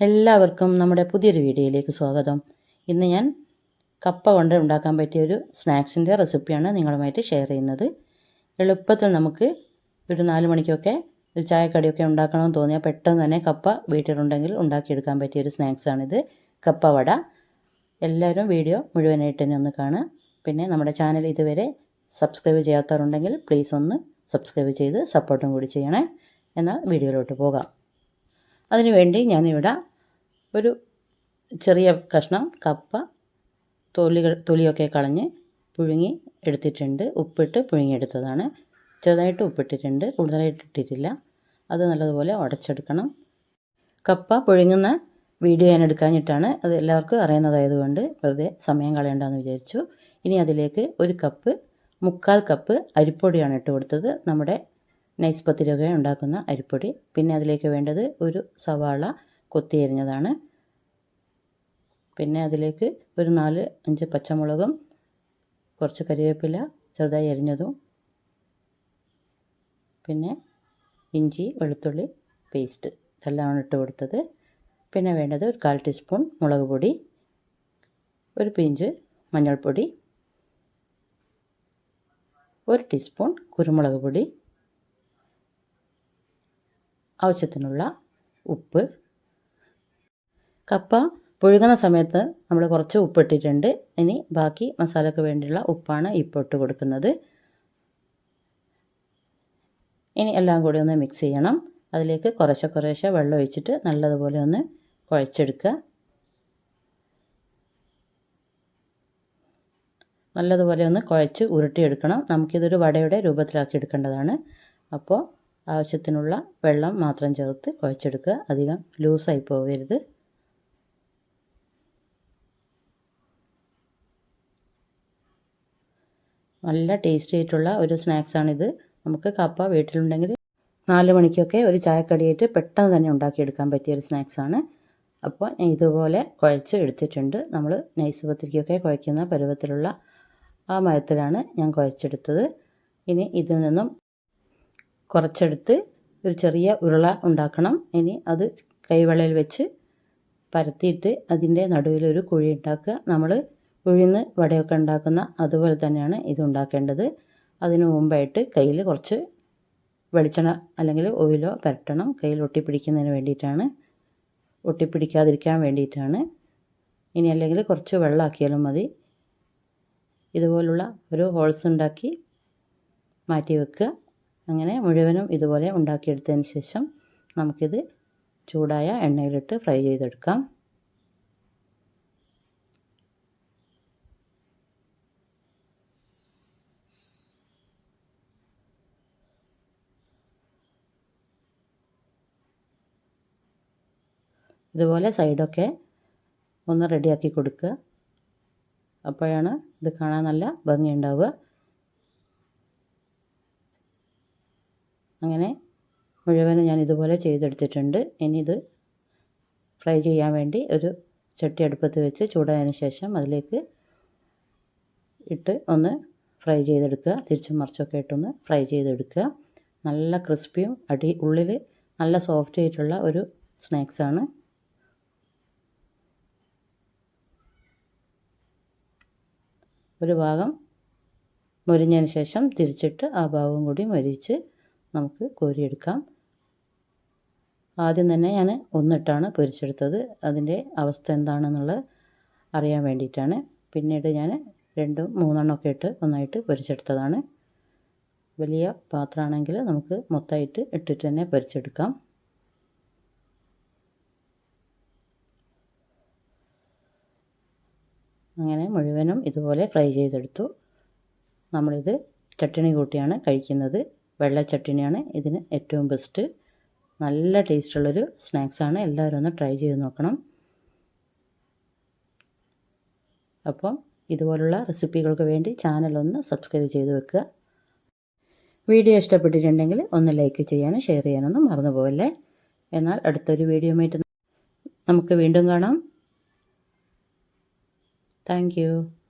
എല്ലാവർക്കും നമ്മുടെ പുതിയൊരു വീഡിയോയിലേക്ക് സ്വാഗതം. ഇന്ന് ഞാൻ കപ്പ കൊണ്ട് ഉണ്ടാക്കാൻ പറ്റിയ ഒരു സ്നാക്സിന്റെ റെസിപ്പിയാണ് നിങ്ങളുമായിട്ട് ഷെയർ ചെയ്യുന്നത്. എളുപ്പത്തിൽ നമുക്ക് ഒരു നാല് മണിക്കൊക്കെ ഒരു ചായക്കടിയൊക്കെ ഉണ്ടാക്കണമെന്ന് തോന്നിയാൽ പെട്ടെന്ന് തന്നെ കപ്പ വീട്ടിലുണ്ടെങ്കിൽ ഉണ്ടാക്കിയെടുക്കാൻ പറ്റിയ ഒരു സ്നാക്സാണിത്. കപ്പ വട. എല്ലാവരും വീഡിയോ മുഴുവനായിട്ട് തന്നെ ഒന്ന് കാണുക. പിന്നെ നമ്മുടെ ചാനൽ ഇതുവരെ സബ്സ്ക്രൈബ് ചെയ്യാത്തവരുണ്ടെങ്കിൽ പ്ലീസ് ഒന്ന് സബ്സ്ക്രൈബ് ചെയ്ത് സപ്പോർട്ടും കൂടി ചെയ്യണേ. എന്നാൽ വീഡിയോയിലോട്ട് പോകാം. അതിനുവേണ്ടി ഞാനിവിടെ ഒരു ചെറിയ കഷ്ണം കപ്പ തൊലികൾ തൊലിയൊക്കെ കളഞ്ഞ് പുഴുങ്ങി എടുത്തിട്ടുണ്ട്. ഉപ്പിട്ട് പുഴുങ്ങിയെടുത്തതാണ്. ചെറുതായിട്ട് ഉപ്പിട്ടിട്ടുണ്ട്. കൂടുതലായിട്ട് ഇട്ടിട്ടില്ല. അത് നല്ലതുപോലെ ഉടച്ചെടുക്കണം. കപ്പ പുഴുങ്ങുന്ന വീഡിയോ ഞാൻ എടുക്കാഞ്ഞിട്ടാണ്. അത് എല്ലാവർക്കും അറിയുന്നതായതുകൊണ്ട് വെറുതെ സമയം കളയണ്ടെന്ന് വിചാരിച്ചു. ഇനി അതിലേക്ക് ഒരു കപ്പ് മുക്കാൽ കപ്പ് അരിപ്പൊടിയാണ് ഇട്ട് കൊടുത്തത്. നമ്മുടെ നൈസ് പത്തിരിയൊക്കെ ഉണ്ടാക്കുന്ന അരിപ്പൊടി. പിന്നെ അതിലേക്ക് വേണ്ടത് ഒരു സവാള കൊത്തി അരിഞ്ഞതാണ്. പിന്നെ അതിലേക്ക് ഒരു നാല് അഞ്ച് പച്ചമുളകും കുറച്ച് കരിവേപ്പില ചെറുതായി അരിഞ്ഞതും പിന്നെ ഇഞ്ചി വെളുത്തുള്ളി പേസ്റ്റ് ഇതെല്ലാമാണ് ഇട്ട് കൊടുത്തത്. പിന്നെ വേണ്ടത് ഒരു കാൽ ടീസ്പൂൺ മുളക് പൊടി ഒരു പിഞ്ച് മഞ്ഞൾപ്പൊടി ഒരു ടീസ്പൂൺ കുരുമുളക് പൊടി ആവശ്യത്തിനുള്ള ഉപ്പ്. കപ്പ പുഴുകുന്ന സമയത്ത് നമ്മൾ കുറച്ച് ഉപ്പിട്ടിട്ടുണ്ട്. ഇനി ബാക്കി മസാലയ്ക്ക് വേണ്ടിയുള്ള ഉപ്പാണ് ഇപ്പോൾ ഇട്ട് കൊടുക്കുന്നത്. ഇനി എല്ലാം കൂടി ഒന്ന് മിക്സ് ചെയ്യണം. അതിലേക്ക് കുറേശ്ശെ കുറേശ്ശെ വെള്ളം ഒഴിച്ചിട്ട് നല്ലതുപോലെ ഒന്ന് കുഴച്ചെടുക്കുക. നല്ലതുപോലെ ഒന്ന് കുഴച്ച് ഉരുട്ടിയെടുക്കണം. നമുക്കിതൊരു വടയുടെ രൂപത്തിലാക്കി എടുക്കേണ്ടതാണ്. അപ്പോൾ ആവശ്യത്തിനുള്ള വെള്ളം മാത്രം ചേർത്ത് കുഴച്ചെടുക്കുക. അധികം ലൂസായി പോകരുത്. നല്ല ടേസ്റ്റി ആയിട്ടുള്ള ഒരു സ്നാക്സാണിത് നമുക്ക് കപ്പ വീട്ടിലുണ്ടെങ്കിൽ നാല് മണിക്കൊക്കെ ഒരു ചായക്കടിയായിട്ട് പെട്ടെന്ന് തന്നെ ഉണ്ടാക്കിയെടുക്കാൻ പറ്റിയ ഒരു സ്നാക്സാണ് അപ്പോൾ ഇതുപോലെ കുഴച്ച് എടുത്തിട്ടുണ്ട്. നമ്മൾ നൈസ് പത്തിരിക്കൊക്കെ കുഴയ്ക്കുന്ന പരുവത്തിലുള്ള ആ മരത്തിലാണ് ഞാൻ കുഴച്ചെടുത്തത്. ഇനി ഇതിൽ നിന്നും കുറച്ചെടുത്ത് ഒരു ചെറിയ ഉരുള ഉണ്ടാക്കണം. ഇനി അത് കൈവെള്ളയിൽ വെച്ച് പരത്തിയിട്ട് അതിന്റെ നടുവിലൊരു കുഴി ഉണ്ടാക്കുക. നമ്മൾ ഉഴുന്ന് വടയൊക്കെ ഉണ്ടാക്കുന്ന അതുപോലെ തന്നെയാണ് ഇത് ഉണ്ടാക്കേണ്ടത്. അതിനു മുമ്പായിട്ട് കയ്യിൽ കുറച്ച് വെളിച്ചെണ്ണ അല്ലെങ്കിൽ ഓയിലോ പരട്ടണം. കയ്യിൽ ഒട്ടിപ്പിടിക്കുന്നതിന് വേണ്ടിയിട്ടാണ്. ഒട്ടിപ്പിടിക്കാതിരിക്കാൻ വേണ്ടിയിട്ടാണ്. ഇനി അല്ലെങ്കിൽ കുറച്ച് വെള്ളമാക്കിയാലും മതി. ഇതുപോലുള്ള ഒരു ഹോൾസ് ഉണ്ടാക്കി മാറ്റി വെക്കുക. അങ്ങനെ മുഴുവനും ഇതുപോലെ ഉണ്ടാക്കിയെടുത്തതിന് ശേഷം നമുക്കിത് ചൂടായ എണ്ണയിലിട്ട് ഫ്രൈ ചെയ്തെടുക്കാം. ഇതുപോലെ സൈഡൊക്കെ ഒന്ന് റെഡിയാക്കി കൊടുക്കുക. അപ്പോഴാണ് ഇത് കാണാൻ നല്ല ഭംഗിയുണ്ടാവുക. അങ്ങനെ മുഴുവനും ഞാൻ ഇതുപോലെ ചെയ്തെടുത്തിട്ടുണ്ട്. ഇനി ഇത് ഫ്രൈ ചെയ്യാൻ വേണ്ടി ഒരു ചട്ടി അടുപ്പത്ത് വെച്ച് ചൂടായതിന് ശേഷം അതിലേക്ക് ഇട്ട് ഒന്ന് ഫ്രൈ ചെയ്തെടുക്കുക. തിരിച്ചും മറിച്ചൊക്കെ ഇട്ടൊന്ന് ഫ്രൈ ചെയ്തെടുക്കുക. നല്ല ക്രിസ്പിയും അടി ഉള്ളിൽ നല്ല സോഫ്റ്റ് ആയിട്ടുള്ള ഒരു സ്നാക്സാണ് ഒരു ഭാഗം മുരിഞ്ഞതിന് ശേഷം തിരിച്ചിട്ട് ആ ഭാഗം കൂടി മൊരിച്ച് നമുക്ക് കോരിയെടുക്കാം. ആദ്യം തന്നെ ഞാൻ ഒന്നിട്ടാണ് പൊരിച്ചെടുത്തത്. അതിന്റെ അവസ്ഥ എന്താണെന്നുള്ളത് അറിയാൻ വേണ്ടിയിട്ടാണ്. പിന്നീട് ഞാൻ രണ്ടും മൂന്നെണ്ണമൊക്കെ ഇട്ട് ഒന്നായിട്ട് പൊരിച്ചെടുത്തതാണ്. വലിയ പാത്രമാണെങ്കിൽ നമുക്ക് മൊത്തമായിട്ട് ഇട്ടിട്ട് തന്നെ പൊരിച്ചെടുക്കാം. അങ്ങനെ മുഴുവനും ഇതുപോലെ ഫ്രൈ ചെയ്തെടുത്തു. നമ്മളിത് ചട്ടിണി കൂട്ടിയാണ് കഴിക്കുന്നത്. വെള്ള ചട്ടിണിയാണ് ഇതിന് ഏറ്റവും ബെസ്റ്റ് നല്ല ടേസ്റ്റുള്ളൊരു സ്നാക്സാണ് എല്ലാവരും ഒന്ന് ട്രൈ ചെയ്ത് നോക്കണം. അപ്പം ഇതുപോലുള്ള റെസിപ്പികൾക്ക് വേണ്ടി ചാനലൊന്ന് സബ്സ്ക്രൈബ് ചെയ്ത് വെക്കുക. വീഡിയോ ഇഷ്ടപ്പെട്ടിട്ടുണ്ടെങ്കിൽ ഒന്ന് ലൈക്ക് ചെയ്യാനും ഷെയർ ചെയ്യാനൊന്നും മറന്നു പോകല്ലേ എന്നാൽ അടുത്തൊരു വീഡിയോയുമായിട്ട് നമുക്ക് വീണ്ടും കാണാം. You.